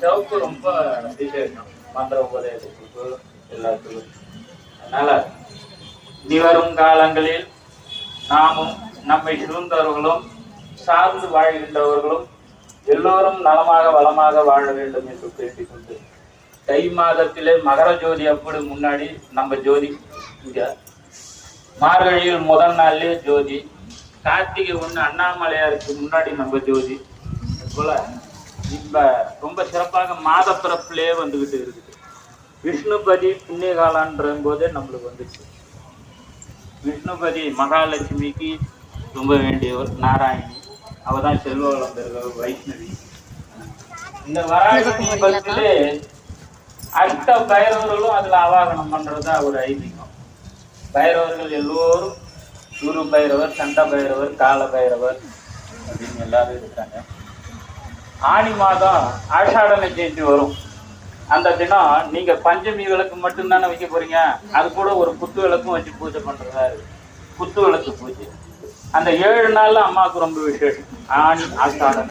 சிவப்பு ரொம்ப விசேஷம் மந்திர உபதேசத்துக்கு எல்லாத்துக்கும். அதனால இனி வரும் காலங்களில் நாமும் நம்மை சூழ்ந்தவர்களும் சார்ந்து வாழ்கின்றவர்களும் எல்லோரும் நலமாக வளமாக வாழ வேண்டும் என்று கேட்டுக்கொண்டு தை மாதத்திலே மகர ஜோதி அப்படி முன்னாடி நம்ம ஜோதி இங்க. மார்கழியில் முதல் நாள்லயே ஜோதி. கார்த்திகை ஒன்று அண்ணாமலையாருக்கு முன்னாடி நம்ம ஜோதி. போல இப்ப ரொம்ப சிறப்பாக மாத பிறப்பிலே வந்துகிட்டு இருக்குது. விஷ்ணுபதி புண்ணியகாலான்ற போதே நம்மளுக்கு வந்துச்சு. விஷ்ணுபதி மகாலட்சுமிக்கு ரொம்ப வேண்டியவர் நாராயணி. அவ தான் செல்வ வளம் வைஷ்ணவி. இந்த வராகி பத்திலே அஷ்ட பைரவர்களும் அதுல ஆவாகனம் பண்றதா ஒரு ஐதீகம். பைரவர்கள் எல்லோரும் குரு பைரவர் சண்ட பைரவர் கால பைரவர் அப்படின்னு எல்லாரும் இருக்காங்க. ஆனி மாதம் ஆஷாட ஜெயந்தி வரும். அந்த தினம் நீங்க பஞ்சமி விளக்கு மட்டும்தானே வைக்க போறீங்க? அது கூட ஒரு குத்து விளக்கும் வச்சு பூஜை பண்றதா இருக்கு குத்து விளக்கு பூஜை. அந்த ஏழு நாள்ல அம்மாவுக்கு ரொம்ப விசேஷம். ஆனி ஆஷாடம்